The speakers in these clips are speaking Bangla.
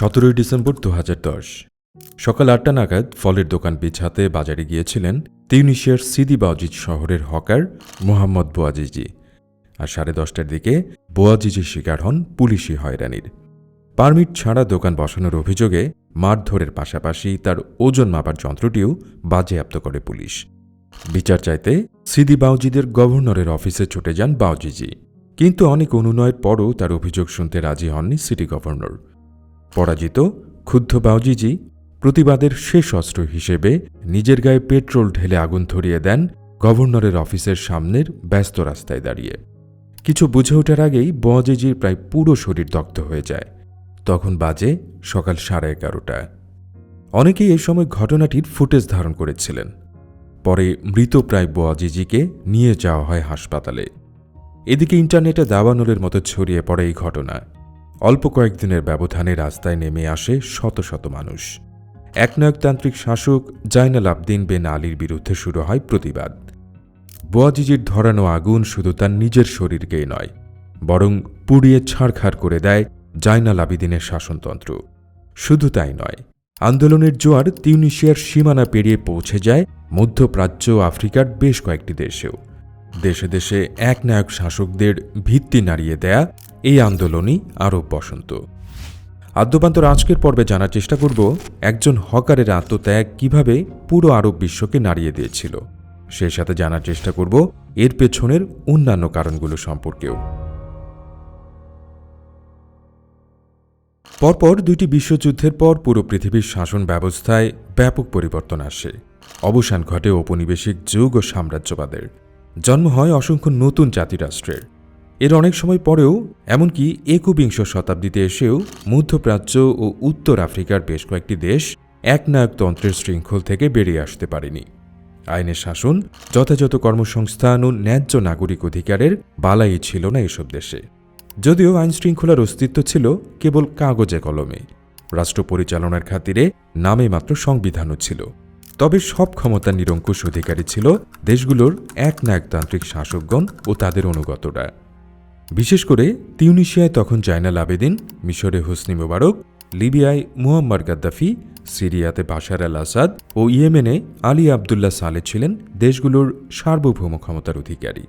সতেরোই ডিসেম্বর দু হাজার দশ সকাল আটটা নাগাদ ফলের দোকান বিছাতে বাজারে গিয়েছিলেন তিউনিশিয়ার সিদি বাউজিজ শহরের হকার মোহাম্মদ বোয়াজিজি আর সাড়ে দশটার দিকে বোয়াজিজির শিকার হন পুলিশি হয়রানির। পারমিট ছাড়া দোকান বসানোর অভিযোগে মারধরের পাশাপাশি তার ওজন মাপার যন্ত্রটিও বাজেয়াপ্ত করে পুলিশ। বিচার চাইতে সিদি বাউজিদের গভর্নরের অফিসে ছুটে যান বাউজিজি কিন্তু অনেক অনুনয়ের পরও তার অভিযোগ শুনতে রাজি হননি সিটি গভর্নর। পরাজিত ক্ষুব্ধ বাউজিজি প্রতিবাদের শেষ অস্ত্র হিসেবে নিজের গায়ে পেট্রোল ঢেলে আগুন ধরিয়ে দেন গভর্নরের অফিসের সামনের ব্যস্ত রাস্তায় দাঁড়িয়ে। কিছু বুঝে ওঠার আগেই বোয়াজিজির প্রায় পুরো শরীর দগ্ধ হয়ে যায়। তখন বাজে সকাল সাড়ে এগারোটা। অনেকেই এই সময় ঘটনাটির ফুটেজ ধারণ করেছিলেন। পরে মৃতপ্রায় বোয়াজিজিকে নিয়ে যাওয়া হয় হাসপাতালে। এদিকে ইন্টারনেটে দাবানলের মতো ছড়িয়ে পড়ে এই ঘটনা। অল্প কয়েকদিনের ব্যবধানে রাস্তায় নেমে আসে শত শত মানুষ। একনায়কতান্ত্রিক শাসক জাইনাল আবদিন বেন আলীর বিরুদ্ধে শুরু হয় প্রতিবাদ। বোয়াজিজির ধরানো আগুন শুধু তার নিজের শরীরকেই নয়, বরং পুড়িয়ে ছাড়খাড় করে দেয় জাইনাল আবিদিনের শাসনতন্ত্র। শুধু তাই নয়, আন্দোলনের জোয়ার তিউনিশিয়ার সীমানা পেরিয়ে পৌঁছে যায় মধ্যপ্রাচ্য আফ্রিকার বেশ কয়েকটি দেশেও। দেশে দেশে একনায়ক শাসকদের ভিত্তি নাড়িয়ে দেয়া এই আন্দোলনই আরব বসন্ত। আদ্যপান্তর আজকের পর্বে জানার চেষ্টা করব, একজন হকারের আত্মত্যাগ কীভাবে পুরো আরব বিশ্বকে নাড়িয়ে দিয়েছিল। সেই সাথে জানার চেষ্টা করব, এর পেছনের অন্যান্য কারণগুলো সম্পর্কেও। পরপর দুইটি বিশ্বযুদ্ধের পর পুরো পৃথিবীর শাসন ব্যবস্থায় ব্যাপক পরিবর্তন আসে। অবসান ঘটে ঔপনিবেশিক যুগ ও সাম্রাজ্যবাদের। জন্ম হয় অসংখ্য নতুন জাতিরাষ্ট্রের। এর অনেক সময় পরেও, এমনকি একবিংশ শতাব্দীতে এসেও মধ্যপ্রাচ্য ও উত্তর আফ্রিকার বেশ কয়েকটি দেশ একনায়কতন্ত্রের শৃঙ্খল থেকে বেরিয়ে আসতে পারেনি। আইনের শাসন, যথাযথ কর্মসংস্থান ও ন্যায্য নাগরিক অধিকারের বালাই ছিল না এসব দেশে। যদিও আইন শৃঙ্খলার অস্তিত্ব ছিল কেবল কাগজে কলমে। রাষ্ট্র পরিচালনার খাতিরে নামে মাত্র সংবিধানও ছিল। তবে সব ক্ষমতা নিরঙ্কুশ অধিকারী ছিল দেশগুলোর একনায়কতান্ত্রিক শাসকগণ ও তাদের অনুগতরা। বিশেষ করে তিউনিশিয়ায় তখন জাইনাল আবেদিন, মিশরে হোসনি মোবারক, লিবিয়ায় মুয়াম্মার গাদ্দাফি, সিরিয়াতে বাশার আল আসাদ ও ইয়েমেনে আলী আবদুল্লাহ সালে ছিলেন দেশগুলোর সার্বভৌম ক্ষমতার অধিকারী।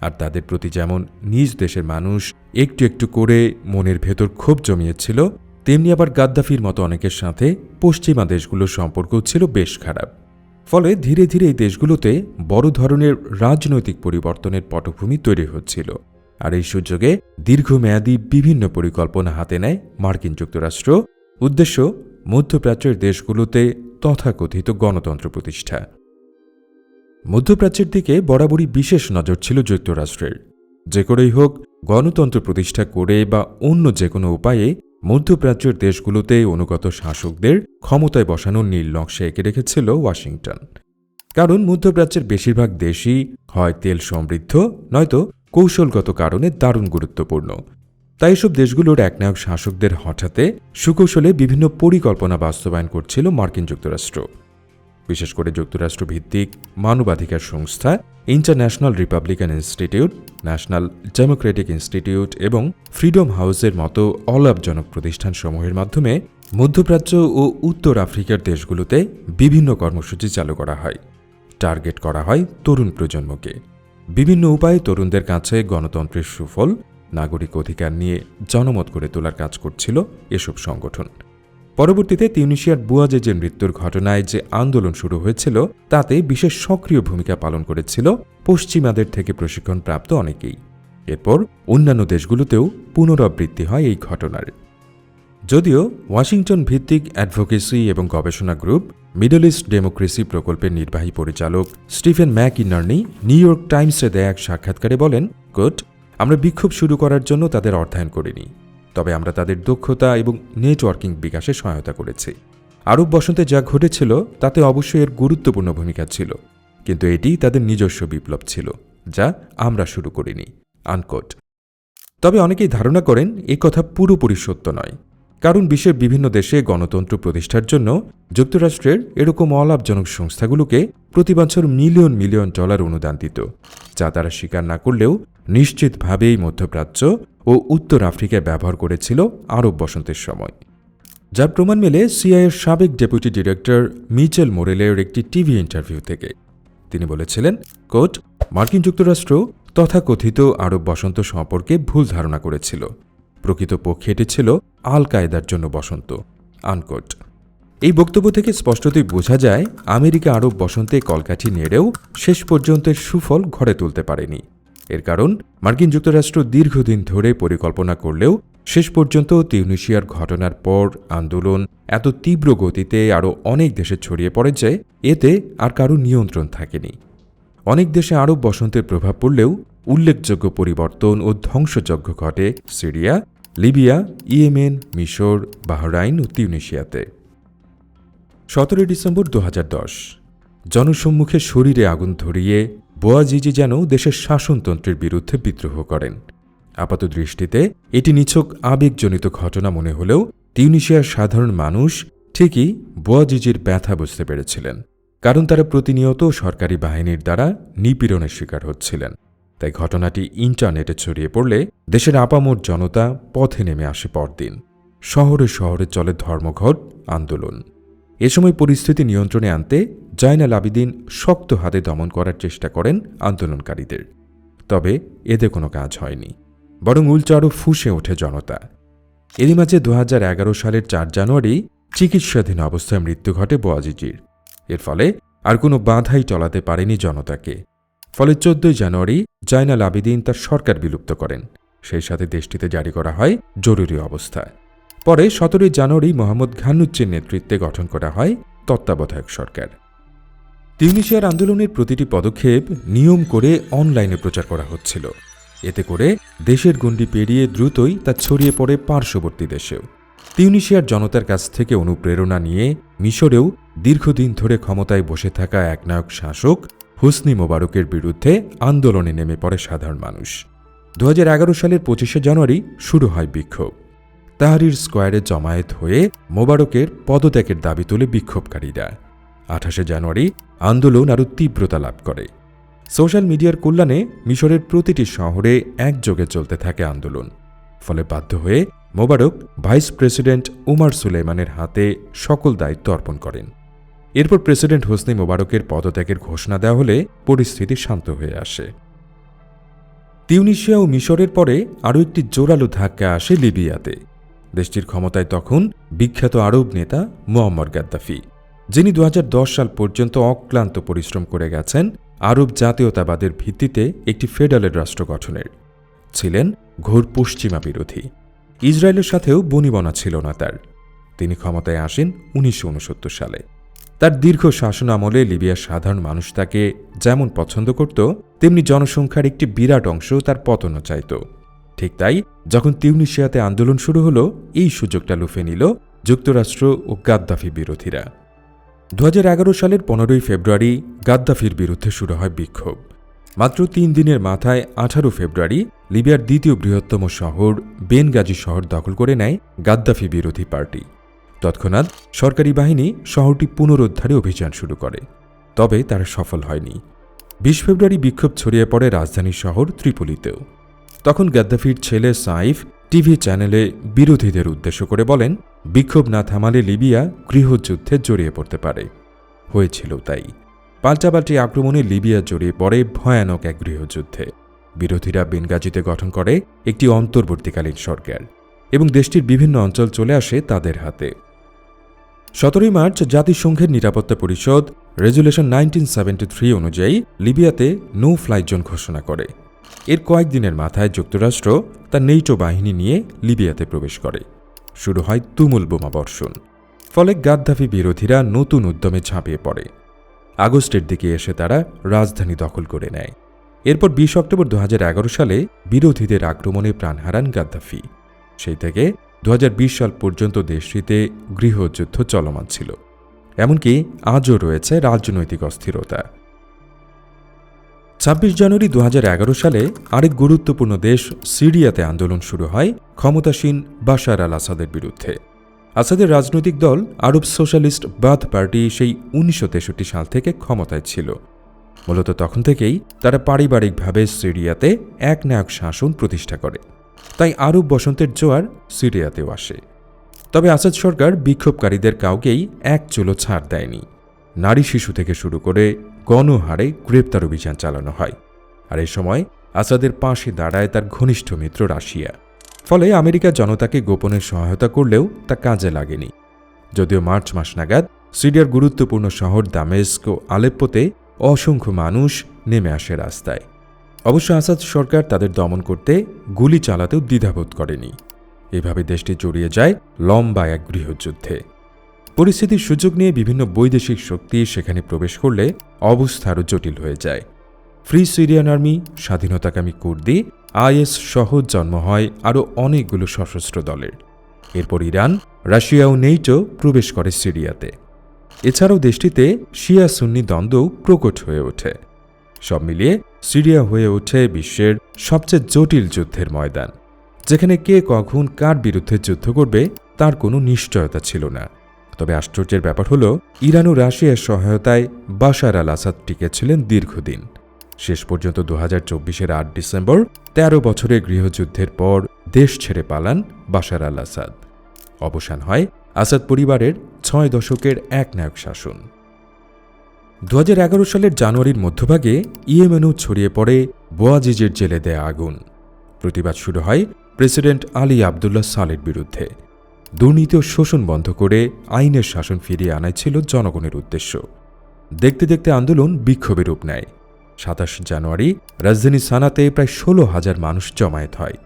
আর তাদের প্রতি যেমন নিজ দেশের মানুষ একটু একটু করে মনের ভেতর ক্ষোভ জমিয়েছিল, তেমনি আবার গাদ্দাফির মতো অনেকের সাথে পশ্চিমা দেশগুলোর সম্পর্ক ছিল বেশ খারাপ। ফলে ধীরে ধীরে এই দেশগুলোতে বড় ধরনের রাজনৈতিক পরিবর্তনের পটভূমি তৈরি হচ্ছিল। আর এই সুযোগে দীর্ঘমেয়াদী বিভিন্ন পরিকল্পনা হাতে নেয় মার্কিন যুক্তরাষ্ট্র, উদ্দেশ্য মধ্যপ্রাচ্যের দেশগুলোতে তথাকথিত গণতন্ত্র প্রতিষ্ঠা। মধ্যপ্রাচ্যের দিকে বরাবরই বিশেষ নজর ছিল যুক্তরাষ্ট্রের। যে করেই হোক, গণতন্ত্র প্রতিষ্ঠা করে বা অন্য যে কোনো উপায়ে মধ্যপ্রাচ্যের দেশগুলোতে অনুগত শাসকদের ক্ষমতায় বসানোর নীল নকশা এঁকে রেখেছিল ওয়াশিংটন। কারণ মধ্যপ্রাচ্যের বেশিরভাগ দেশই হয় তেল সমৃদ্ধ, নয়তো কৌশলগত কারণে দারুণ গুরুত্বপূর্ণ। তাই এসব দেশগুলোর একনায়ক শাসকদের হঠাতে সুকৌশলে বিভিন্ন পরিকল্পনা বাস্তবায়ন করছিল মার্কিন যুক্তরাষ্ট্র। বিশেষ করে যুক্তরাষ্ট্র ভিত্তিক মানবাধিকার সংস্থা International Republican Institute, National Democratic Institute এবং ফ্রিডম হাউসের মতো অলাভজনক প্রতিষ্ঠানসমূহের মাধ্যমে মধ্যপ্রাচ্য ও উত্তর আফ্রিকার দেশগুলোতে বিভিন্ন কর্মসূচি চালু করা হয়। টার্গেট করা হয় তরুণ প্রজন্মকে। বিভিন্ন উপায়ে তরুণদের কাছে গণতন্ত্রের সুফল, নাগরিক অধিকার নিয়ে জনমত করে তোলার কাজ করছিল এসব সংগঠন। পরবর্তীতে তিউনিশিয়ার বুয়াজে যে মৃত্যুর ঘটনায় যে আন্দোলন শুরু হয়েছিল, তাতে বিশেষ সক্রিয় ভূমিকা পালন করেছিল পশ্চিমাদের থেকে প্রশিক্ষণপ্রাপ্ত অনেকেই। এরপর অন্যান্য দেশগুলোতেও পুনরাবৃত্তি হয় এই ঘটনার। যদিও ওয়াশিংটন ভিত্তিক অ্যাডভোকেসি এবং গবেষণা গ্রুপ, মিডল ইস্ট ডেমোক্রেসি প্রকল্পের নির্বাহী পরিচালক Stephen McInerney New York টাইমসে দেয়া এক সাক্ষাৎকারে বলেন, কোট, আমরা বিক্ষোভ শুরু করার জন্য তাদের অর্থায়ন করিনি, তবে আমরা তাদের দক্ষতা এবং নেটওয়ার্কিং বিকাশে সহায়তা করেছি। আরব বসন্তে যা ঘটেছিল তাতে অবশ্যই এর গুরুত্বপূর্ণ ভূমিকা ছিল, কিন্তু এটি তাদের নিজস্ব বিপ্লব ছিল, যা আমরা শুরু করিনি। আনকোট। তবে অনেকেই ধারণা করেন, এ কথা পুরোপুরি সত্য নয়। কারণ বিশ্বের বিভিন্ন দেশে গণতন্ত্র প্রতিষ্ঠার জন্য যুক্তরাষ্ট্রের এরকম অলাভজনক সংস্থাগুলোকে প্রতি বছর মিলিয়ন মিলিয়ন ডলার অনুদান দিত যা তারা স্বীকার না করলেও নিশ্চিতভাবেই মধ্যপ্রাচ্য ও উত্তর আফ্রিকায় ব্যবহার করেছিল আরব বসন্তের সময়। যার প্রমাণ মেলে সিআইয়ের সাবেক ডেপুটি ডিরেক্টর মিচেল মোরেলের একটি টিভি ইন্টারভিউ থেকে। তিনি বলেছিলেন, কোট, মার্কিন যুক্তরাষ্ট্র তথাকথিত আরব বসন্ত সম্পর্কে ভুল ধারণা করেছিল। প্রকৃতপক্ষে এটি ছিল আল কায়দার জন্য বসন্ত। আনকোট। এই বক্তব্য থেকে স্পষ্টতই বোঝা যায়, আমেরিকা আরব বসন্তে কলকাঠি নেড়েও শেষ পর্যন্ত সুফল ঘরে তুলতে পারেনি। এর কারণ, মার্কিন যুক্তরাষ্ট্র দীর্ঘদিন ধরে পরিকল্পনা করলেও শেষ পর্যন্ত তিউনিশিয়ার ঘটনার পর আন্দোলন এত তীব্র গতিতে আরও অনেক দেশে ছড়িয়ে পড়ে যে এতে আর কারও নিয়ন্ত্রণ থাকেনি। অনেক দেশে আরব বসন্তের প্রভাব পড়লেও উল্লেখযোগ্য পরিবর্তন ও ধ্বংসযজ্ঞ ঘটে সিরিয়া লিবিয়া, ইয়েমেন, মিশর, বাহরাইন ও তিউনেশিয়াতে। সতেরোই ডিসেম্বর দু হাজার দশ। জনসম্মুখে শরীরে আগুন ধরিয়ে বোয়াজিজি যেন দেশের শাসনতন্ত্রের বিরুদ্ধে বিদ্রোহ করেন। আপাত দৃষ্টিতে এটি নিছক আবেগজনিত ঘটনা মনে হলেও তিউনিশিয়ার সাধারণ মানুষ ঠিকই বোয়াজিজির ব্যথা বুঝতে পেরেছিলেন, কারণ তারা প্রতিনিয়ত সরকারি বাহিনীর দ্বারা নিপীড়নের শিকার হচ্ছিলেন। তাই ঘটনাটি ইন্টারনেটে ছড়িয়ে পড়লে দেশের আপামোর জনতা পথে নেমে আসে পরদিন। শহরে শহরে চলে ধর্মঘট, আন্দোলন। এ সময় পরিস্থিতি নিয়ন্ত্রণে আনতে জাইনাল আবিদিন শক্ত হাতে দমন করার চেষ্টা করেন আন্দোলনকারীদের। তবে এতে কোনো কাজ হয়নি, বরং উল্টো আরও ফুঁসে ওঠে জনতা। এরই মাঝে দু হাজার এগারো সালের চার জানুয়ারি চিকিৎসাধীন অবস্থায় মৃত্যু ঘটে বোয়াজিজির। এর ফলে আর কোনো বাধাই চলাতে পারেনি জনতাকে। ফলে চোদ্দই জানুয়ারি জাইনাল আবিদিন তার সরকার বিলুপ্ত করেন। সেই সাথে দেশটিতে জারি করা হয় জরুরি অবস্থা। পরে সতেরোই জানুয়ারি মোহাম্মদ ঘানুচ্চির নেতৃত্বে গঠন করা হয় তত্ত্বাবধায়ক সরকার। তিউনিশিয়ার আন্দোলনের প্রতিটি পদক্ষেপ নিয়ম করে অনলাইনে প্রচার করা হচ্ছিল। এতে করে দেশের গণ্ডি পেরিয়ে দ্রুতই তা ছড়িয়ে পড়ে পার্শ্ববর্তী দেশেও। তিউনিশিয়ার জনতার কাছ থেকে অনুপ্রেরণা নিয়ে মিশরেও দীর্ঘদিন ধরে ক্ষমতায় বসে থাকা একনায়ক শাসক হুসনি মোবারকের বিরুদ্ধে আন্দোলনে নেমে পড়ে সাধারণ মানুষ। দু হাজার এগারো সালের পঁচিশে জানুয়ারি শুরু হয় বিক্ষোভ। তাহারির স্কোয়ারে জমায়েত হয়ে মোবারকের পদত্যাগের দাবি তুলে বিক্ষোভকারীরা। আঠাশে জানুয়ারি আন্দোলন আরও তীব্রতা লাভ করে। সোশ্যাল মিডিয়ার কল্যাণে মিশরের প্রতিটি শহরে একযোগে চলতে থাকে আন্দোলন। ফলে বাধ্য হয়ে মোবারক ভাইস প্রেসিডেন্ট উমার সুলেমানের হাতে সকল দায়িত্ব অর্পণ করেন। এরপর প্রেসিডেন্ট হোসনি মোবারকের পদত্যাগের ঘোষণা দেওয়া হলে পরিস্থিতি শান্ত হয়ে আসে। তিউনিশিয়া ও মিশরের পরে আরও একটি জোরালো ধাক্কা আসে লিবিয়াতে। দেশটির ক্ষমতায় তখন বিখ্যাত আরব নেতা মোহাম্মদ গাদ্দাফি, যিনি দু হাজার দশ সাল পর্যন্ত অক্লান্ত পরিশ্রম করে গেছেন আরব জাতীয়তাবাদের ভিত্তিতে একটি ফেডারেল রাষ্ট্র গঠনের। ছিলেন ঘোর পশ্চিমা বিরোধী। ইসরায়েলের সাথেও বনিবনা ছিল না তার। তিনি ক্ষমতায় আসেন উনিশশো উনসত্তর সালে। তার দীর্ঘ শাসন আমলে লিবিয়ার সাধারণ মানুষ তাকে যেমন পছন্দ করত, তেমনি জনসংখ্যার একটি বিরাট অংশ তার পতনও চাইত। ঠিক তাই, যখন তিউনিশিয়াতে আন্দোলন শুরু হলো, এই সুযোগটা লুফে নিল যুক্তরাষ্ট্র ও গাদ্দাফি বিরোধীরা। দু হাজার এগারো সালের পনেরোই ফেব্রুয়ারি গাদ্দাফির বিরুদ্ধে শুরু হয় বিক্ষোভ। মাত্র তিন দিনের মাথায় আঠারো ফেব্রুয়ারি লিবিয়ার দ্বিতীয় বৃহত্তম শহর বেনগাজি শহর দখল করে নেয় গাদ্দাফি বিরোধী পার্টি। তৎক্ষণাৎ সরকারি বাহিনী শহরটি পুনরুদ্ধারে অভিযান শুরু করে, তবে তারা সফল হয়নি। বিশ ফেব্রুয়ারি বিক্ষোভ ছড়িয়ে পড়ে রাজধানী শহর ত্রিপলিতেও। তখন গাদ্দাফির ছেলে সাইফ টিভি চ্যানেলে বিরোধীদের উদ্দেশ্য করে বলেন, বিক্ষোভ না থামালে লিবিয়া গৃহযুদ্ধে জড়িয়ে পড়তে পারে। হয়েছিল তাই। পাল্টাপাল্টি আক্রমণে লিবিয়া জড়িয়ে পড়ে ভয়ানক এক গৃহযুদ্ধে। বিরোধীরা বেনগাজিতে গঠন করে একটি অন্তর্বর্তীকালীন সরকার এবং দেশটির বিভিন্ন অঞ্চল চলে আসে তাদের হাতে। সতেরোই মার্চ জাতিসংঘের নিরাপত্তা পরিষদ রেজুলেশন নাইনটিন সেভেন্টি অনুযায়ী লিবিয়াতে নো ফ্লাই জোন ঘোষণা করে। এর কয়েকদিনের মাথায় যুক্তরাষ্ট্র তার নেইটো বাহিনী নিয়ে লিবিয়াতে প্রবেশ করে। শুরু হয় তুমুল বোমা বর্ষণ। ফলে গাদ্দাফি বিরোধীরা নতুন উদ্যমে ঝাঁপিয়ে পড়ে। আগস্টের দিকে এসে তারা রাজধানী দখল করে নেয়। এরপর বিশ অক্টোবর দু হাজার এগারো সালে বিরোধীদের আক্রমণে প্রাণ হারান গাদ্দাফি। সেই থেকে দু হাজার বিশ সাল পর্যন্ত দেশটিতে গৃহযুদ্ধ চলমান ছিল। এমনকি আজও রয়েছে রাজনৈতিক অস্থিরতা। ছাব্বিশ জানুয়ারি দু হাজার এগারো সালে আরেক গুরুত্বপূর্ণ দেশ সিরিয়াতে আন্দোলন শুরু হয় ক্ষমতাসীন বাশার আল আসাদের বিরুদ্ধে। আসাদের রাজনৈতিক দল আরব সোশ্যালিস্ট বাথ পার্টি সেই উনিশশো তেষট্টি সাল থেকে ক্ষমতায় ছিল। মূলত তখন থেকেই তারা পারিবারিকভাবে সিরিয়াতে এক নায়ক শাসন প্রতিষ্ঠা করে। তাই আরব বসন্তের জোয়ার সিরিয়াতেও আসে। তবে আসাদ সরকার বিক্ষোভকারীদের কাউকেই এক চুলো ছাড় দেয়নি। নারী শিশু থেকে শুরু করে গণহারে গ্রেপ্তার অভিযান চালানো হয়। আর এ সময় আসাদের পাশে দাঁড়ায় তার ঘনিষ্ঠ মিত্র রাশিয়া। ফলে আমেরিকা জনতাকে গোপনে সহায়তা করলেও তা কাজে লাগেনি। যদিও মার্চ মাস নাগাদ সিরিয়ার গুরুত্বপূর্ণ শহর দামেস্ক ও আলেপ্পোতে অসংখ্য মানুষ নেমে আসে রাস্তায়। অবশ্য আসাদ সরকার তাদের দমন করতে গুলি চালাতেও দ্বিধাবোধ করেনি। এভাবে দেশটি জড়িয়ে যায় লম্বা এক গৃহযুদ্ধে। পরিস্থিতির সুযোগ নিয়ে বিভিন্ন বৈদেশিক শক্তি সেখানে প্রবেশ করলে অবস্থা আরও জটিল হয়ে যায়। ফ্রি সিরিয়ান আর্মি, স্বাধীনতাকামী কুর্দি, আইএস সহ জন্ম হয় আরও অনেকগুলো সশস্ত্র দলের। এরপর ইরান, রাশিয়া ও নেইটো প্রবেশ করে সিরিয়াতে। এছাড়াও দেশটিতে শিয়া সুন্নি দ্বন্দ্বও প্রকট হয়ে ওঠে। সব মিলিয়ে সিরিয়া হয়ে ওঠে বিশ্বের সবচেয়ে জটিল যুদ্ধের ময়দান। যেখানে কে কখন কার বিরুদ্ধে যুদ্ধ করবে তার কোনো নিশ্চয়তা ছিল না। তবে আশ্চর্যের ব্যাপার হল, ইরান ও রাশিয়ার সহায়তায় বাশার আল আসাদ টিকেছিলেন দীর্ঘদিন। শেষ পর্যন্ত দু হাজার চব্বিশের আট ডিসেম্বর ১৩ বছরের গৃহযুদ্ধের পর দেশ ছেড়ে পালান বাশার আল আসাদ। অবসান হয় আসাদ পরিবারের ছয় দশকের এক নায়ক শাসন। দু হাজার এগারো সালের জানুয়ারির মধ্যভাগে ইয়েমেনও ছড়িয়ে পড়ে বোয়াজিজের জেলে দেয়া আগুন। প্রতিবাদ শুরু হয় প্রেসিডেন্ট আলী আবদুল্লাহ সালের বিরুদ্ধে। দুর্নীতি ও শোষণ বন্ধ করে আইনের শাসন ফিরিয়ে আনাই ছিল জনগণের উদ্দেশ্য। দেখতে দেখতে আন্দোলন বিক্ষোভের রূপ নেয়। সাতাশ জানুয়ারি রাজধানী সানাতে প্রায় ষোলো হাজার মানুষ জমায়েত হয়।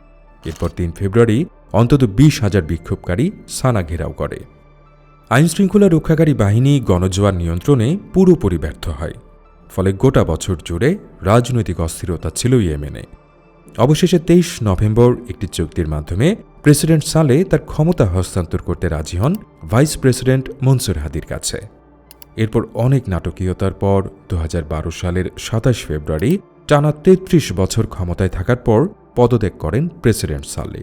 এরপর তিন ফেব্রুয়ারি অন্তত বিশ হাজার বিক্ষোভকারী সানা ঘেরাও করে। আইনশৃঙ্খলা রক্ষাকারী বাহিনী গণজোয়ার নিয়ন্ত্রণে পুরোপুরি ব্যর্থ হয়। ফলে গোটা বছর জুড়ে রাজনৈতিক অস্থিরতা ছিল ইয়েমেনে। অবশেষে তেইশ নভেম্বর একটি চুক্তির মাধ্যমে প্রেসিডেন্ট সালে তার ক্ষমতা হস্তান্তর করতে রাজি হন ভাইস প্রেসিডেন্ট মনসুর হাদির কাছে। এরপর অনেক নাটকীয়তার পর দু হাজার বারো সালের সাতাশ ফেব্রুয়ারি টানা তেত্রিশ বছর ক্ষমতায় থাকার পর পদত্যাগ করেন প্রেসিডেন্ট সালে।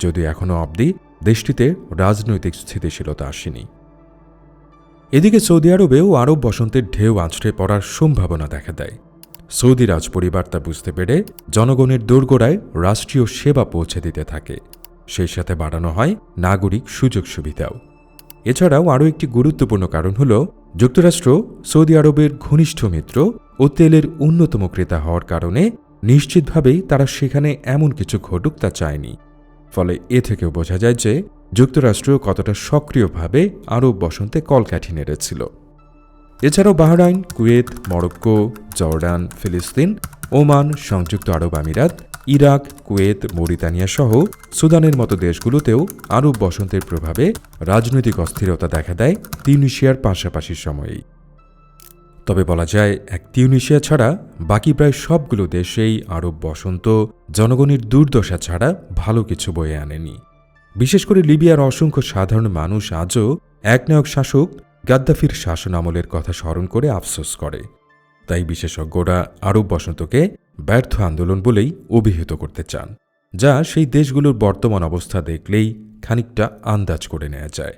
যদিও এখনও অবধি দেশটিতে রাজনৈতিক স্থিতিশীলতা আসেনি। এদিকে সৌদি আরবেও আরব বসন্তের ঢেউ আছড়ে পড়ার সম্ভাবনা দেখা দেয়। সৌদি রাজ পরিবার তা বুঝতে পেরে জনগণের দোরগোড়ায় রাষ্ট্রীয় সেবা পৌঁছে দিতে থাকে। সেই সাথে বাড়ানো হয় নাগরিক সুযোগ সুবিধাও। এছাড়াও আরও একটি গুরুত্বপূর্ণ কারণ হল, যুক্তরাষ্ট্র, সৌদি আরবের ঘনিষ্ঠ মিত্র ও তেলের অন্যতম ক্রেতা হওয়ার কারণে নিশ্চিতভাবেই তারা সেখানে এমন কিছু ঘটুক তা চায়নি। ফলে এ থেকেও বোঝা যায় যে যুক্তরাষ্ট্র কতটা সক্রিয়ভাবে আরব বসন্তে কলকাঠি নেড়েছিল। এছাড়াও বাহরাইন, কুয়েত, মরক্কো, জর্ডান, ফিলিস্তিন, ওমান, সংযুক্ত আরব আমিরাত, ইরাক, কুয়েত, মরিতানিয়া সহ সুদানের মতো দেশগুলোতেও আরব বসন্তের প্রভাবে রাজনৈতিক অস্থিরতা দেখা দেয় তিউনিশিয়ার পাশাপাশি সময়েই। তবে বলা যায়, এক তিউনিশিয়া ছাড়া বাকি প্রায় সবগুলো দেশেই আরব বসন্ত জনগণের দুর্দশা ছাড়া ভালো কিছু বয়ে আনেনি। বিশেষ করে লিবিয়ার অসংখ্য সাধারণ মানুষ আজও একনায়ক শাসক গাদ্দাফির শাসন আমলের কথা স্মরণ করে আফসোস করে। তাই বিশেষজ্ঞরা আরব বসন্তকে ব্যর্থ আন্দোলন বলেই অভিহিত করতে চান, যা সেই দেশগুলোর বর্তমান অবস্থা দেখলেই খানিকটা আন্দাজ করে নেওয়া যায়।